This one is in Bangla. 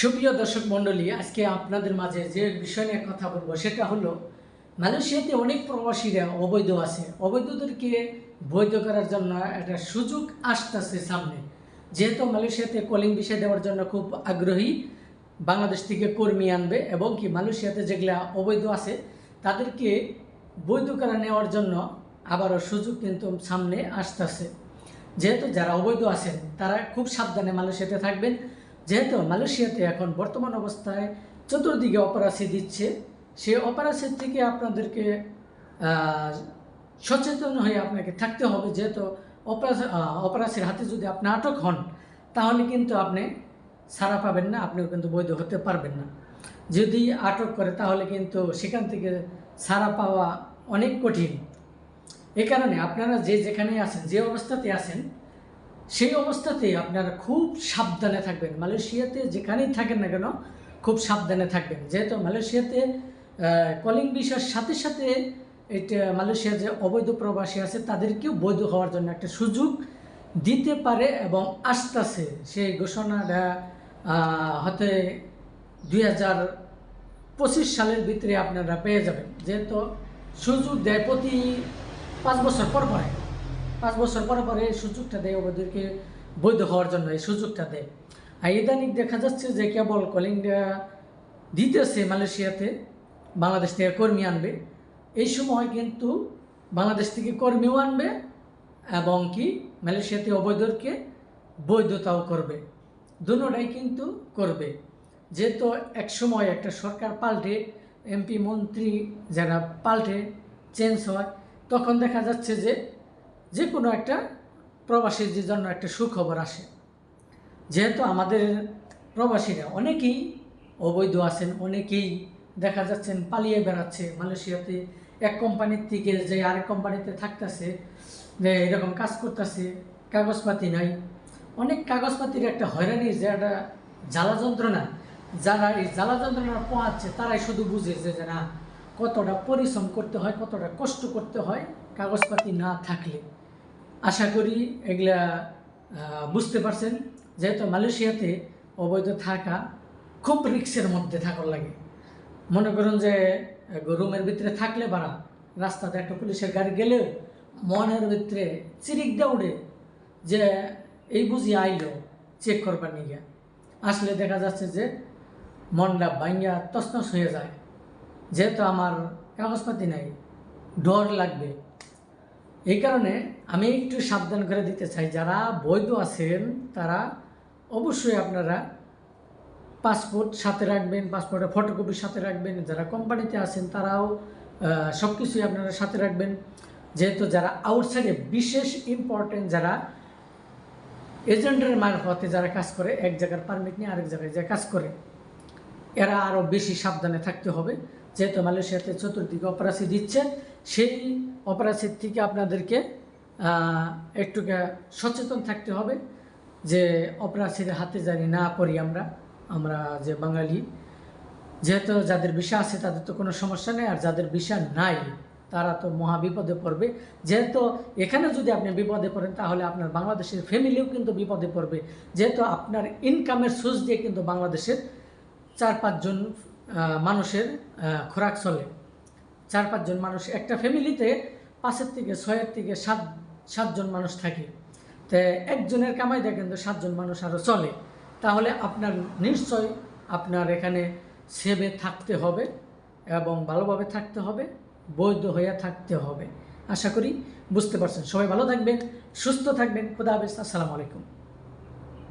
সুপ্রিয় দর্শক মণ্ডলী, আজকে আপনাদের মাঝে যে বিষয় নিয়ে কথা বলব সেটা হলো, মালয়েশিয়াতে অনেক প্রবাসীরা অবৈধ আছে। অবৈধদেরকে বৈধ করার জন্য একটা সুযোগ আসতেছে সামনে। যেহেতু মালয়েশিয়াতে কলিং বিষয় দেওয়ার জন্য খুব আগ্রহী বাংলাদেশ থেকে কর্মী আনবে এবং কি মালয়েশিয়াতে যেগুলা অবৈধ আছে, তাদেরকে বৈধ করা নেওয়ার জন্য আবারও সুযোগ কিন্তু সামনে আসতেছে। যেহেতু যারা অবৈধ আছেন, তারা খুব সাবধানে মালয়েশিয়াতে থাকবেন। যেহেতু মালয়েশিয়াতে এখন বর্তমান অবস্থায় চতুর্দিকে অপরাসি দিচ্ছে, সেই অপরাসির থেকে আপনাদেরকে সচেতন হয়ে আপনাকে থাকতে হবে। যেহেতু অপরাসির হাতে যদি আপনি আটক হন, তাহলে কিন্তু আপনি ছাড়া পাবেন না, আপনিও কিন্তু বৈধ হতে পারবেন না। যদি আটক করে, তাহলে কিন্তু সেখান থেকে ছাড়া পাওয়া অনেক কঠিন। এই কারণে আপনারা যে যেখানে আছেন, যে অবস্থাতে আছেন সেই অবস্থাতে আপনারা খুব সাবধানে থাকবেন। মালয়েশিয়াতে যেখানেই থাকেন না কেন, খুব সাবধানে থাকবেন। যেহেতু মালয়েশিয়াতে কলিং বিষয়ের সাথে সাথে এটা মালয়েশিয়ার যে অবৈধ প্রবাসী আছে, তাদেরকেও বৈধ হওয়ার জন্য একটা সুযোগ দিতে পারে এবং আসতেছে। সেই ঘোষণাটা হতে দুই হাজার পঁচিশ সালের ভিতরে আপনারা পেয়ে যাবেন। যেহেতু সুযোগ দেয় প্রতি পাঁচ বছর পর পরে। পাঁচ বছর পরে পরে এই সুযোগটা দেয় ওদেরকে বৈধ হওয়ার জন্য, এই সুযোগটা দেয়। আর ইদানিং দেখা যাচ্ছে যে কেবল কলিংটা দিতেছে মালয়েশিয়াতে, বাংলাদেশ থেকে কর্মী আনবে। এই সময় কিন্তু বাংলাদেশ থেকে কর্মীও আনবে এবং কি মালয়েশিয়াতে অবৈধকে বৈধতাও করবে। দুটোটাই কিন্তু করবে। যেহেতু এক সময় একটা সরকার পাল্টে, এমপি, মন্ত্রী যারা পাল্টে চেঞ্জ হয়, তখন দেখা যাচ্ছে যে যে কোনো একটা প্রবাসীর যে জন্য একটা সুখবর আসে। যেহেতু আমাদের প্রবাসীরা অনেকেই অবৈধ আছেন, অনেকেই দেখা যাচ্ছেন পালিয়ে বেড়াচ্ছে মালয়েশিয়াতে, এক কোম্পানির থেকে যে আরেক কোম্পানিতে থাকতেছে, যে এরকম কাজ করতেছে, কাগজপাতি নাই। অনেক কাগজপাতির একটা হয়রানি যে একটা জ্বালা যন্ত্রণা, যারা এই জ্বালা যন্ত্রণা পোহাচ্ছে তারাই শুধু বুঝে যে না, কতটা পরিশ্রম করতে হয়, কতটা কষ্ট করতে হয় কাগজপাতি না থাকলে। আশা করি এগুলা বুঝতে পারছেন। যেহেতু মালয়েশিয়াতে অবৈধ থাকা খুব রিক্সের মধ্যে থাকার লাগে। মনে করুন যে রুমের ভিতরে থাকলে বাড়া, রাস্তাতে একটা পুলিশের গাড়ি গেলেও মনের ভিতরে চিরিক দৌড়ে যে, এই বুঝি আইলো চেক করবার নিয়ে আসলে দেখা যাচ্ছে যে, মনটা ভাঙ্গা তসনস হয়ে যায়। যেহেতু আমার কাগজপাতি নাই, ডর লাগবে। এই কারণে আমি একটু সাবধান করে দিতে চাই। যারা বৈধ আছেন, তারা অবশ্যই আপনারা পাসপোর্ট সাথে রাখবেন, পাসপোর্টের ফটোকপি সাথে রাখবেন। যারা কোম্পানিতে আছেন, তারাও সব কিছুই আপনারা সাথে রাখবেন। যেহেতু যারা আউটসাইডে বিশেষ ইম্পর্টেন্ট যারা এজেন্টের মারফতে যারা কাজ করে, এক জায়গার পারমিট নিয়ে আরেক জায়গায় যে কাজ করে, এরা আরও বেশি সাবধানে থাকতে হবে। যেহেতু মালয়েশিয়াতে চতুর্দিকে অপরাসি দিচ্ছে, সেই অপরাসির থেকে আপনাদেরকে একটু সচেতন থাকতে হবে যে অপরাসির হাতে জানি না পড়ি আমরা আমরা যে বাঙালি। যেহেতু যাদের বিষা আছে তাদের তো কোনো সমস্যা নেই, আর যাদের বিষা নাই তারা তো মহা বিপদে পড়বে। যেহেতু এখানে যদি আপনি বিপদে পড়েন তাহলে আপনার বাংলাদেশের ফ্যামিলিও কিন্তু বিপদে পড়বে। যেহেতু আপনার ইনকামের সোর্স দিয়ে কিন্তু বাংলাদেশের চার পাঁচজন মানুষের খোরাক চলে। চার পাঁচজন মানুষ। একটা ফ্যামিলিতে পাঁচের থেকে ছয়ের থেকে সাত সাতজন মানুষ থাকে। তো একজনের কামাই দেখেন তো সাতজন মানুষ আরও চলে। তাহলে আপনার নিশ্চয় আপনার এখানে সেবে থাকতে হবে এবং ভালোভাবে থাকতে হবে, বৈধ হয়ে থাকতে হবে। আশা করি বুঝতে পারছেন। সবাই ভালো থাকবেন, সুস্থ থাকবেন। খুদা হাফেজ। আসসালামু আলাইকুম।